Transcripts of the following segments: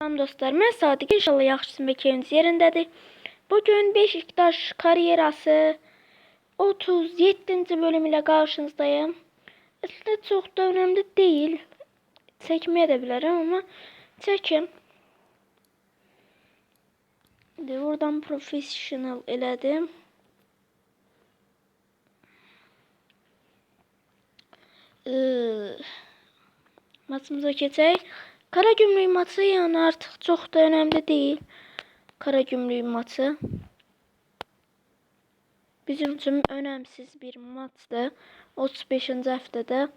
Salam dostlar, mən Sadiq. İnşallah yaxşısın və keyfiniz yerindədir. Bugün Beşiktaş karyerası 37. bölüm ilə qarşınızdayım. Əslində çox da önəmli deyil. Çəkməyə də bilərəm, amma çəkim. İndi buradan professional elədim. Ee, maçımıza keçək. Kara gümrük maçı yani artık çok da önemli değil. Kara gümrük maçı. Bizim için önemsiz bir maçtı. 35. həftədə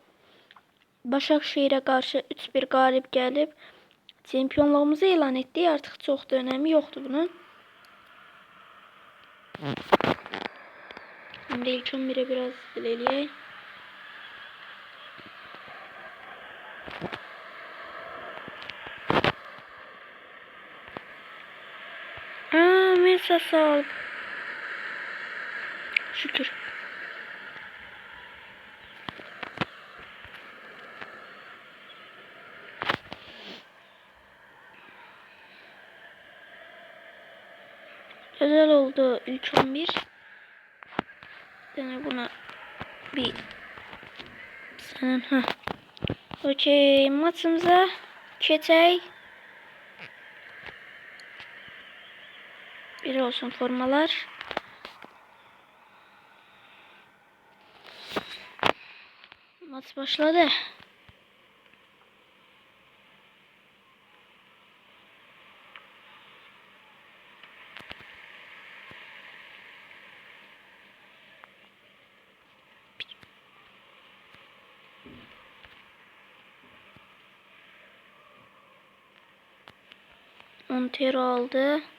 Başakşehir'e karşı 3-1 galip gelip şampiyonluğumuzu elan ettik. Artık çok da önemi yoktu bunun. Şimdi ilk 11'e biraz ilerleyeyim. Sağ ol. Şükür. Güzel oldu ilk 11. Yani buna bir senin ha. Okey maçımıza keçək. Bir olsun formalar. Maç başladı. Montero aldı.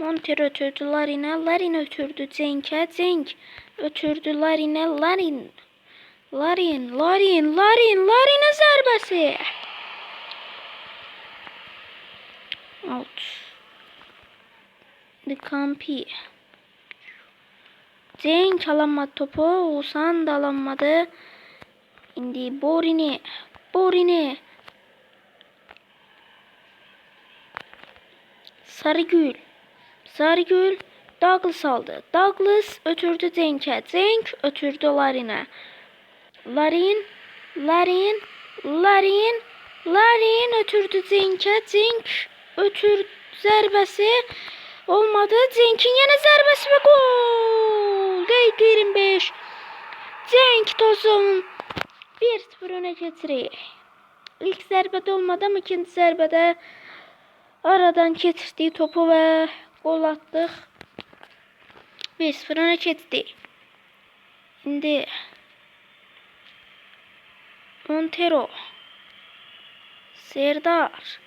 Montero ötürdü Larin'e. Larin ötürdü Cenk'e. Cenk ötürdü Larin'e. Larin. Larin. Larin. Larin. Larin'e zərbesi. Out. Dikampi. Cenk alamadı topu. Oğuzhan da alamadı. İndi Borini. Borini. Sarıgül. Sarıgül Douglas aldı. Douglas ötürdü Cenk'e. Cenk ötürdü Larin'e. Larin, Larin, Larin, Larin ötürdü Cenk'e. Cenk ötür zərbəsi olmadı. Cenk'in yine zərbəsi ve gol. Dəqiqə 25. Cenk Tosun 1-0 öne getirir. İlk zərbədə olmadı ama ikinci zərbədə aradan getirdiği topu ve gol attık. 1-0 öne geçti. Şimdi Montero Serdar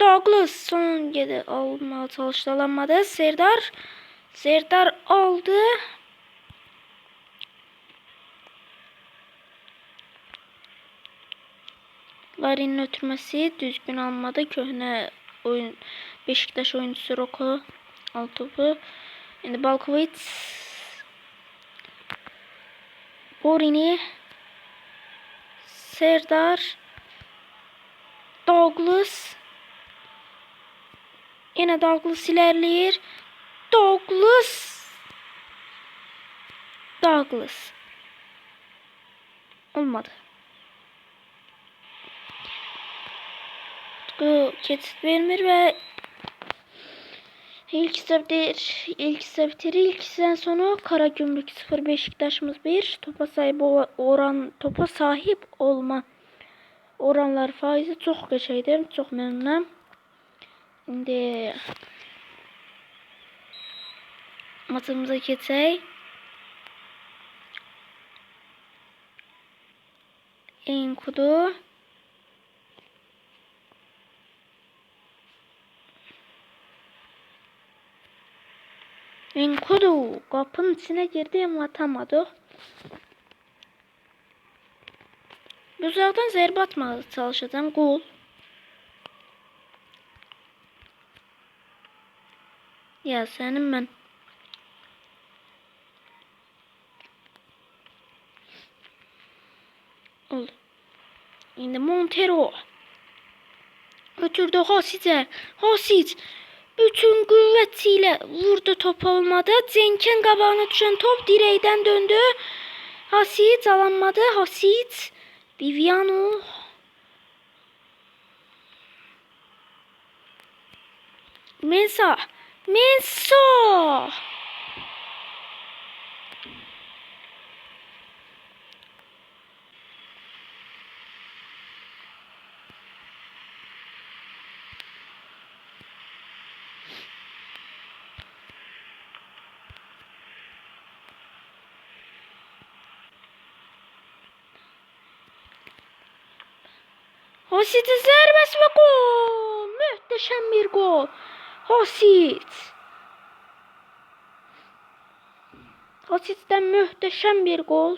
Douglas son geri almaya çalıştı alamadı. Serdar Serdar aldı. Larin'in ötürmesi düzgün almadı. Köhne oyun Beşiktaş oyuncusu Roko al topu. Şimdi Balkovic Borini Serdar Douglas Yine Douglas ilerleyir. Douglas Douglas Olmadı. Tutku kesit vermir ve ilk sabdir ilk sabdir ilkten sonra Karagümrük 0 Beşiktaş'ımız 1 topa sahip oran topa sahip olma oranlar faizi çok geçeydim çok memnunum. Şimdi maçımıza geçək. Enkudu Enkudu kapının içine girdi ama atamadı. Uzaktan zərbə atmağa çalışacağım. Gol. Ya sənin mən Oldu. İndi Montero. Ötürdü Hosic'e. Hosic bütün kuvvetiyle vurdu top olmadı. Cenk'in qabağına düşen top dirəkdən döndü. Hosic alanmadı. Hosic Viviano Mensa Mensa Hosic'in zərbəsi və gol. Möhtəşəm bir gol. Hosic. Hosic'dən möhtəşəm bir gol.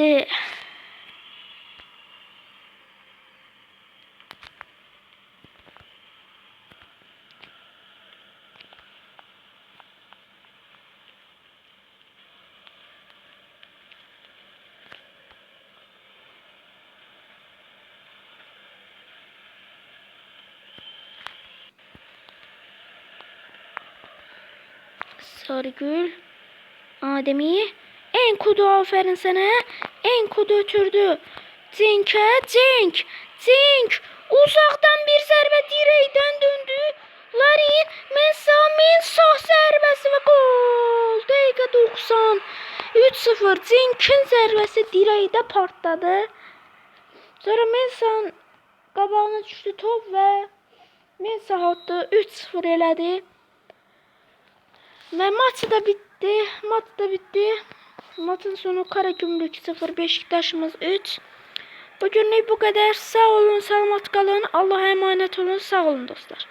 De. Sarıgül. Ademi. En kudu aferin sana. En kudu ötürdü. Cenk'e Cenk. Cenk. Uzaktan bir zərбə dirəkdən döndü. Larin Mensah Mensah zərbəsi və gol. Dəqiqə 90. 3-0. Cenk'in zərbəsi dirəkdə partladı. Sonra Mensah'ın qabağına düşdü top və Mensah attı. 3-0 elədi. Ve maç da bitti. Maç da bitti. Maçın sonu Karagümrük 0 Beşiktaş'ımız 3. Bugünlük bu kadar. Sağ olun, selamat kalın. Allah'a emanet olun. Sağ olun dostlar.